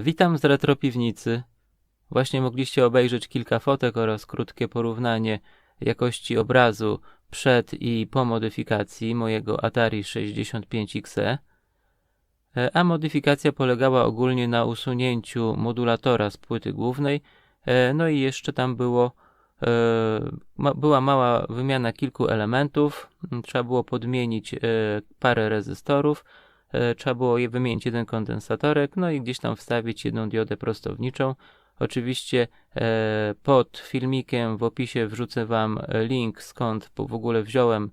Witam z Retro Piwnicy. Właśnie mogliście obejrzeć kilka fotek oraz krótkie porównanie jakości obrazu przed i po modyfikacji mojego Atari 65XE. E, a modyfikacja polegała ogólnie na usunięciu modulatora z płyty głównej, e, no i jeszcze tam było, e, była mała wymiana kilku elementów, trzeba było podmienić parę rezystorów, trzeba było je wymienić jeden kondensatorek, no i gdzieś tam wstawić jedną diodę prostowniczą. Oczywiście pod filmikiem w opisie wrzucę Wam link, skąd w ogóle wziąłem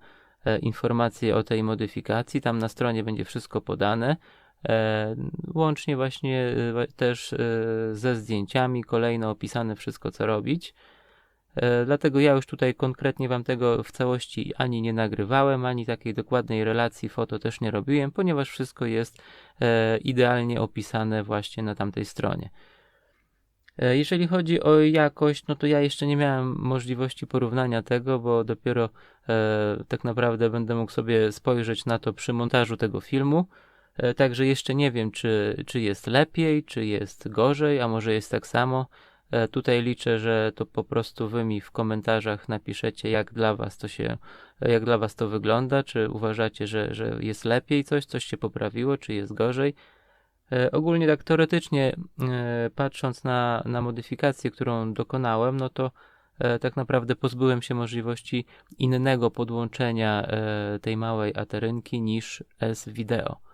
informacje o tej modyfikacji. Tam na stronie będzie wszystko podane. E, łącznie właśnie e, też e, ze zdjęciami, kolejno opisane wszystko, co robić. Dlatego ja już tutaj konkretnie Wam tego w całości ani nie nagrywałem, ani takiej dokładnej relacji foto też nie robiłem, ponieważ wszystko jest idealnie opisane właśnie na tamtej stronie. Jeżeli chodzi o jakość, no to ja jeszcze nie miałem możliwości porównania tego, bo dopiero tak naprawdę będę mógł sobie spojrzeć na to przy montażu tego filmu. E, także jeszcze nie wiem, czy, czy jest lepiej, czy jest gorzej, a może jest tak samo. E, tutaj liczę, że to po prostu wy mi w komentarzach napiszecie, jak dla was to się, jak dla was to wygląda, czy uważacie, że, że jest lepiej coś, coś się poprawiło, czy jest gorzej. E, ogólnie tak teoretycznie, patrząc na, na modyfikację, którą dokonałem, no to tak naprawdę pozbyłem się możliwości innego podłączenia tej małej aterynki niż S-Video.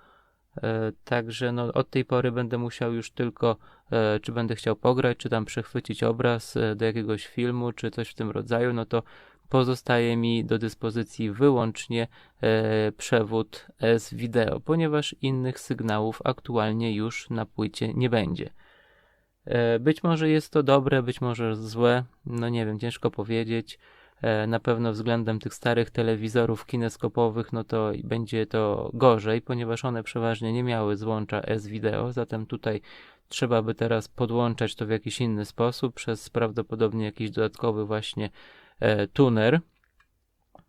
E, także no, od tej pory będę musiał już tylko, e, czy będę chciał pograć, czy tam przechwycić obraz e, do jakiegoś filmu, czy coś w tym rodzaju, no to pozostaje mi do dyspozycji wyłącznie przewód S-Video, ponieważ innych sygnałów aktualnie już na płycie nie będzie. być może jest to dobre, być może złe, no nie wiem, ciężko powiedzieć. E, na pewno względem tych starych telewizorów kineskopowych, no to będzie to gorzej, ponieważ one przeważnie nie miały złącza S-Video, zatem tutaj trzeba by teraz podłączać to w jakiś inny sposób przez prawdopodobnie jakiś dodatkowy właśnie e, tuner.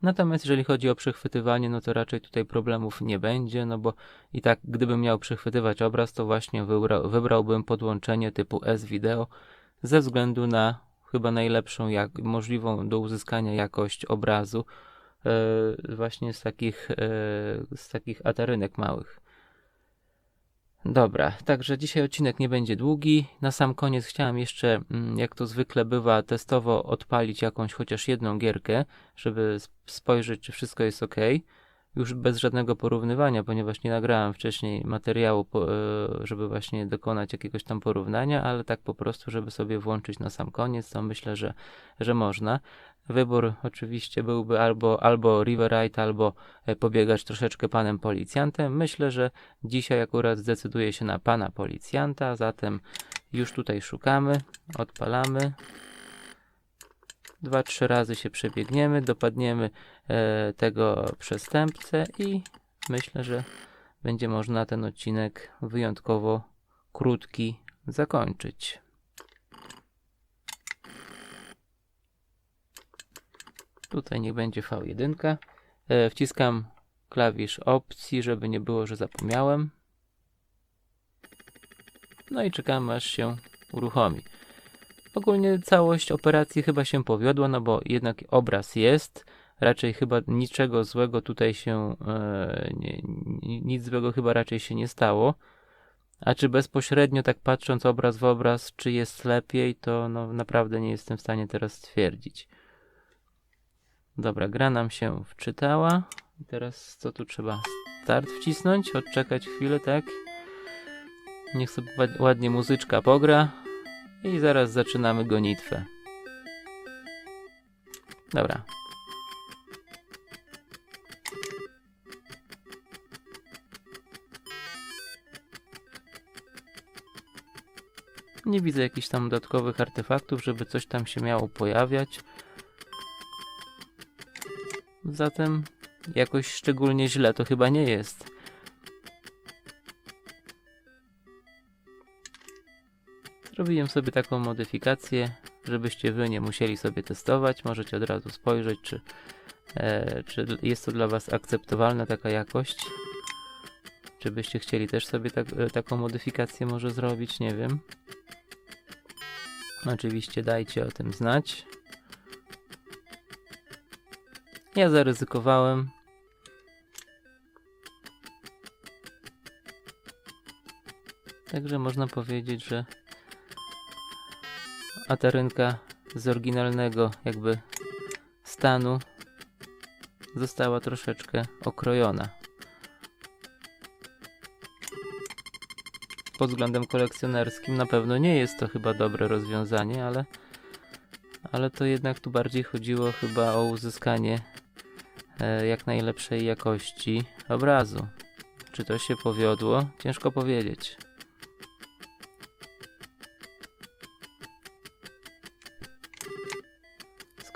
Natomiast jeżeli chodzi o przechwytywanie, no to raczej tutaj problemów nie będzie, no bo i tak gdybym miał przechwytywać obraz, to właśnie wybra wybrałbym podłączenie typu S-Video ze względu na chyba najlepszą, jak, możliwą do uzyskania jakość obrazu e, właśnie z takich, e, z takich atarynek małych. Dobra, także dzisiaj odcinek nie będzie długi. Na sam koniec chciałem jeszcze, mm, jak to zwykle bywa, testowo odpalić jakąś chociaż jedną gierkę, żeby spojrzeć, czy wszystko jest ok już bez żadnego porównywania, ponieważ nie nagrałem wcześniej materiału, e, żeby właśnie dokonać jakiegoś tam porównania, ale tak po prostu, żeby sobie włączyć na sam koniec, to myślę, że, że można. Wybór oczywiście byłby albo, albo Riverite, albo e, pobiegać troszeczkę panem policjantem. Myślę, że dzisiaj akurat zdecyduje się na pana policjanta, zatem już tutaj szukamy, odpalamy dwa, trzy razy się przebiegniemy, dopadniemy e, tego przestępcę i myślę, że będzie można ten odcinek wyjątkowo krótki zakończyć. Tutaj niech będzie V1. E, wciskam klawisz opcji, żeby nie było, że zapomniałem. No i czekamy aż się uruchomi. Ogólnie całość operacji chyba się powiodła, no bo jednak obraz jest. Raczej chyba niczego złego tutaj się, e, nie, nic złego chyba raczej się nie stało. A czy bezpośrednio, tak patrząc obraz w obraz, czy jest lepiej, to no, naprawdę nie jestem w stanie teraz stwierdzić. Dobra, gra nam się wczytała. I teraz co tu trzeba? Start wcisnąć, odczekać chwilę, tak? Niech sobie ładnie muzyczka pogra. I zaraz zaczynamy gonitwę. Dobra. Nie widzę jakichś tam dodatkowych artefaktów, żeby coś tam się miało pojawiać. Zatem jakoś szczególnie źle to chyba nie jest. Zrobiłem sobie taką modyfikację, żebyście wy nie musieli sobie testować. Możecie od razu spojrzeć, czy, e, czy jest to dla was akceptowalna taka jakość. Czy byście chcieli też sobie tak, e, taką modyfikację może zrobić? Nie wiem. Oczywiście dajcie o tym znać. Ja zaryzykowałem. Także można powiedzieć, że atarynka z oryginalnego jakby stanu została troszeczkę okrojona. Pod względem kolekcjonerskim na pewno nie jest to chyba dobre rozwiązanie, ale, ale to jednak tu bardziej chodziło chyba o uzyskanie e, jak najlepszej jakości obrazu. Czy to się powiodło? Ciężko powiedzieć.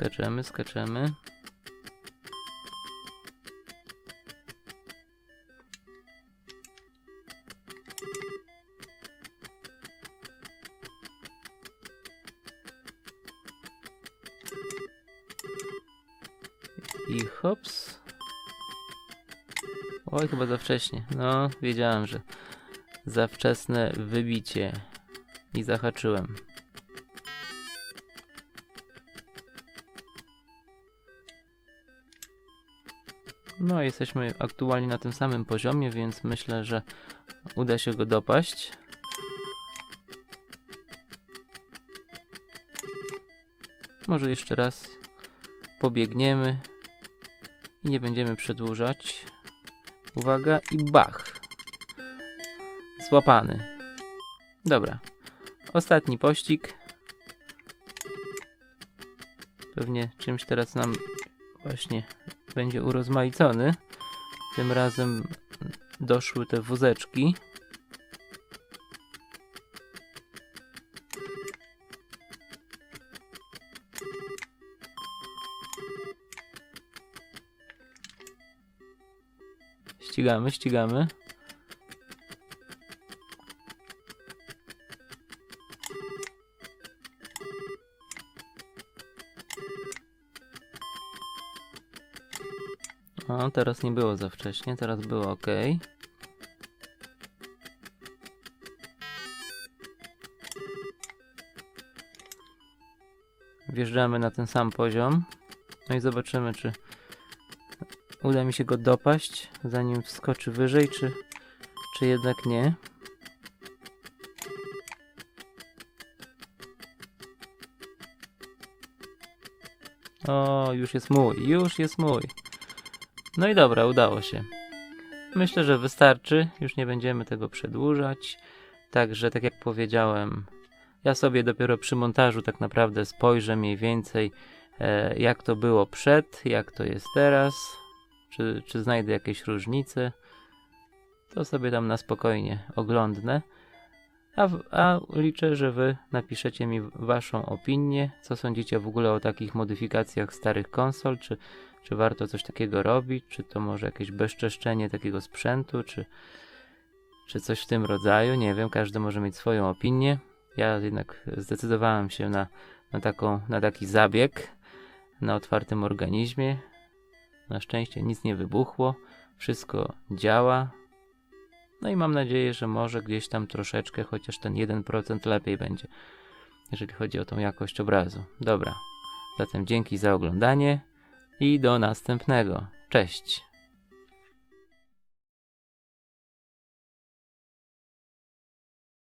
Skaczemy, skaczemy. I hops. Oj, chyba za wcześnie. No, wiedziałem, że za wczesne wybicie. I zahaczyłem. No, jesteśmy aktualnie na tym samym poziomie, więc myślę, że uda się go dopaść. Może jeszcze raz pobiegniemy i nie będziemy przedłużać. Uwaga i bach. Złapany. Dobra. Ostatni pościg. Pewnie czymś teraz nam właśnie będzie urozmaicony. Tym razem doszły te wózeczki. Ścigamy, ścigamy. O, teraz nie było za wcześnie, teraz było ok. Wjeżdżamy na ten sam poziom. No i zobaczymy, czy uda mi się go dopaść, zanim wskoczy wyżej, czy, czy jednak nie. O, już jest mój, już jest mój. No i dobra, udało się. Myślę, że wystarczy, już nie będziemy tego przedłużać. Także, tak jak powiedziałem, ja sobie dopiero przy montażu tak naprawdę spojrzę mniej więcej, e, jak to było przed, jak to jest teraz, czy, czy znajdę jakieś różnice. To sobie tam na spokojnie oglądnę. A, a liczę, że wy napiszecie mi waszą opinię, co sądzicie w ogóle o takich modyfikacjach starych konsol, czy, czy warto coś takiego robić, czy to może jakieś bezczeszczenie takiego sprzętu, czy, czy coś w tym rodzaju, nie wiem, każdy może mieć swoją opinię. Ja jednak zdecydowałem się na, na, taką, na taki zabieg na otwartym organizmie. Na szczęście nic nie wybuchło, wszystko działa, no i mam nadzieję, że może gdzieś tam troszeczkę, chociaż ten 1% lepiej będzie, jeżeli chodzi o tą jakość obrazu. Dobra, zatem dzięki za oglądanie i do następnego. Cześć!